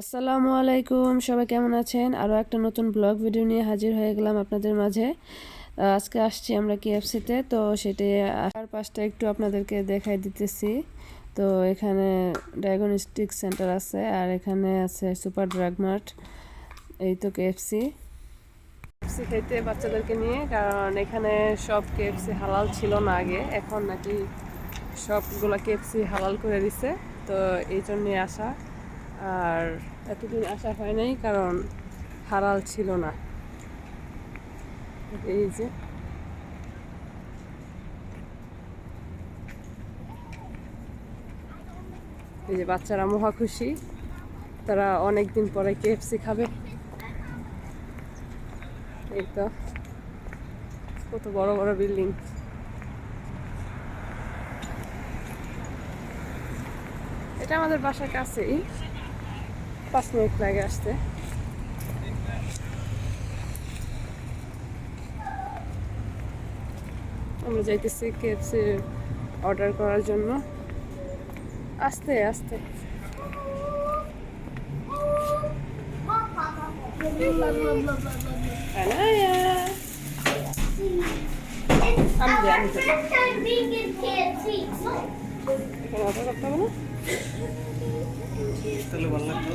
আসসালামু আলাইকুম, সবাই কেমন আছেন? আরও একটা নতুন ব্লগ ভিডিও নিয়ে হাজির হয়ে গেলাম আপনাদের মাঝে। আজকে আসছি আমরা কেএফসিতে তো সেটি আসার পাশটা একটু আপনাদেরকে দেখাই দিতেছি। তো এখানে ডায়াগনস্টিক সেন্টার আছে, আর এখানে আছে সুপার ড্রাগ মার্ট এই তো কেএফসি কেএফসি খাইতে বাচ্চাদেরকে নিয়ে, কারণ এখানে সব কেএফসি হালাল ছিল না আগে, এখন নাকি সবগুলা কেএফসি হালাল করে দিছে, তো এই জন্যে আসা। আর এতদিন আসা হয় নাই, কারণ হালাল ছিল না। এই যে। এই যে বাচ্চারা মহা খুশি। তারা অনেক দিন পরে কেএফসি খাবে। এই তো। কত বড় বড় বিল্ডিং। এটা আমাদের বাসার কাছেই। পাঁচ মিনিট লাগে আসতে আমরা যাইতেছি কেএফসি অর্ডার করার জন্য আস্তে আস্তে আমি করতে হবে না তাহলে ভালো লাগতো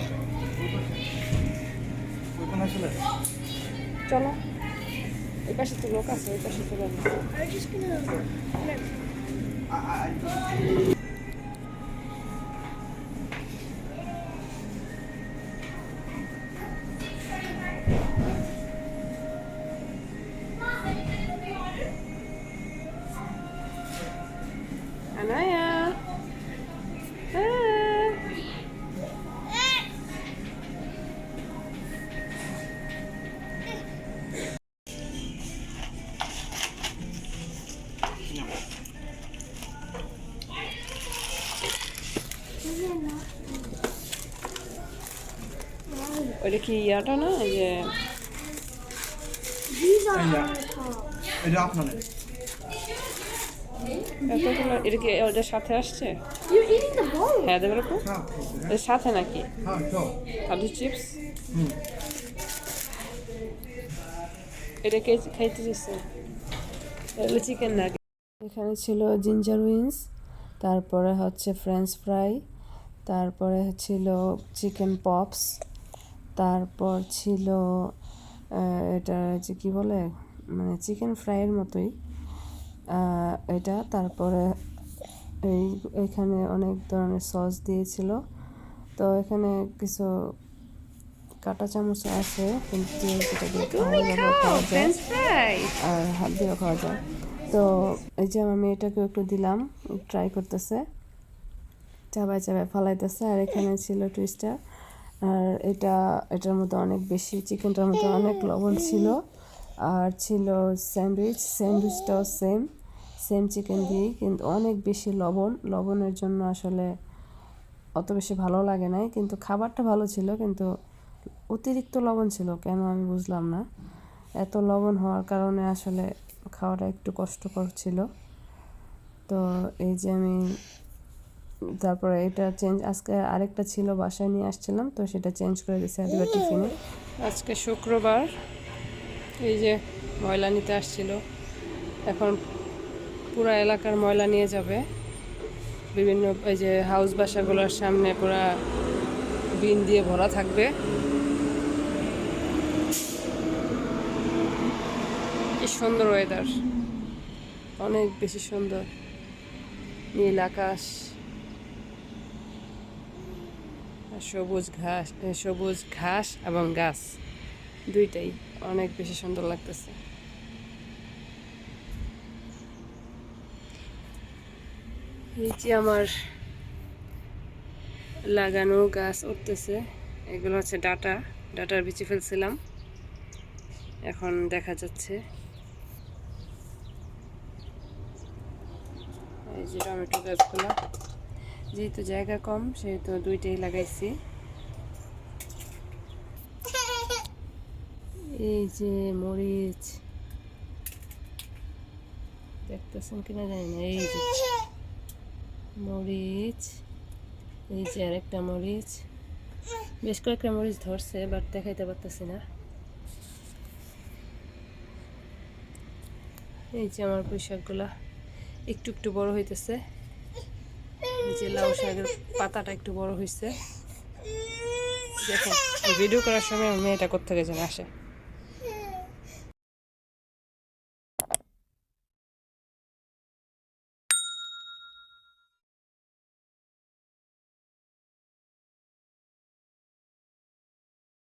আসলে চলো এই পাশে তো লোক আছে ওই পাশে চলে যাব। Anaya. ওইটা কি ইয়াটা না এই যে এটা আপনাদের এতগুলো এটা কি ওটার সাথে আসছে. হ্যাঁ দেবে রকম হ্যাঁ সাথে নাকি হ্যাঁ তো কাজু চিপস এটা কে খাইতে এগুলো চিকেন না এখানে ছিল জিঞ্জার উইংস তারপরে হচ্ছে ফ্রেঞ্চ ফ্রাই তারপরে ছিল চিকেন পপস তারপর ছিল এটা যে কী বলে মানে চিকেন ফ্রাইয়ের মতোই। এটা তারপরে এই এখানে অনেক ধরনের সস দিয়েছিল। তো এখানে কিছু কাটা চামচ আছে কিন্তু যেটা দিয়ে খাওয়া যাবে খাওয়া যায় আর হাত দিয়েও খাওয়া যায়। তো এই যে আমার মেয়েটাকেও একটু দিলাম ট্রাই করতেছে। চাবায় চাবায় ফালাইতেছে আর এখানে ছিল টুইস্টার আর এটা, এটার মধ্যে অনেক বেশি, চিকেনটার মধ্যে অনেক লবণ ছিল। আর ছিল স্যান্ডউইচ, স্যান্ডউইচটাও সেম সেম চিকেন দিয়েই, কিন্তু অনেক বেশি লবণ। লবণের জন্য আসলে অত বেশি ভালো লাগে নাই, কিন্তু খাবারটা ভালো ছিল, কিন্তু অতিরিক্ত লবণ ছিল, কেন আমি বুঝলাম না। এত লবণ হওয়ার কারণে আসলে খাওয়াটা একটু কষ্টকর ছিল। তো এই যে আমি তারপরে এটা চেঞ্জ আজকে আরেকটা ছিল বাসায় নিয়ে আসছিলাম তো সেটা চেঞ্জ করে দিয়েছে আজকে টিফিনে। আজকে শুক্রবার এই যে ময়লা নিতে আসছিল। এখন পুরো এলাকার ময়লা নিয়ে যাবে। বিভিন্ন এই যে হাউস বাসাগুলোর সামনে পুরা বিন দিয়ে ভরা থাকবে। কি সুন্দর ওয়েদার অনেক বেশি সুন্দর। নীল আকাশ আর সবুজ ঘাস সবুজ ঘাস এবং গাছ। দুইটাই অনেক বেশি সুন্দর লাগতেছে। নিচে আমার লাগানো গাছ উঠতেছে। এগুলো হচ্ছে ডাটা। ডাটার বিচি ফেলছিলাম। এখন দেখা যাচ্ছে। এই যে টমেটো গাছগুলো। যেহেতু জায়গা কম, সেহেতু দুইটাই লাগাইছি। এই যে মরিচ। দেখতেছেন কিনা জানি না, এই যে মরিচ, এই যে আরেকটা মরিচ। বেশ কয়েকটা মরিচ ধরছে, বাট দেখাইতে পারতেছি না। এই যে আমার পুঁই শাকগুলা একটু একটু বড় হইতেছে। যে লাউ শাকের পাতাটা একটু বড় হয়েছে দেখো ভিডিও করার সময় আমি মেয়েটা করতে যেন আসে।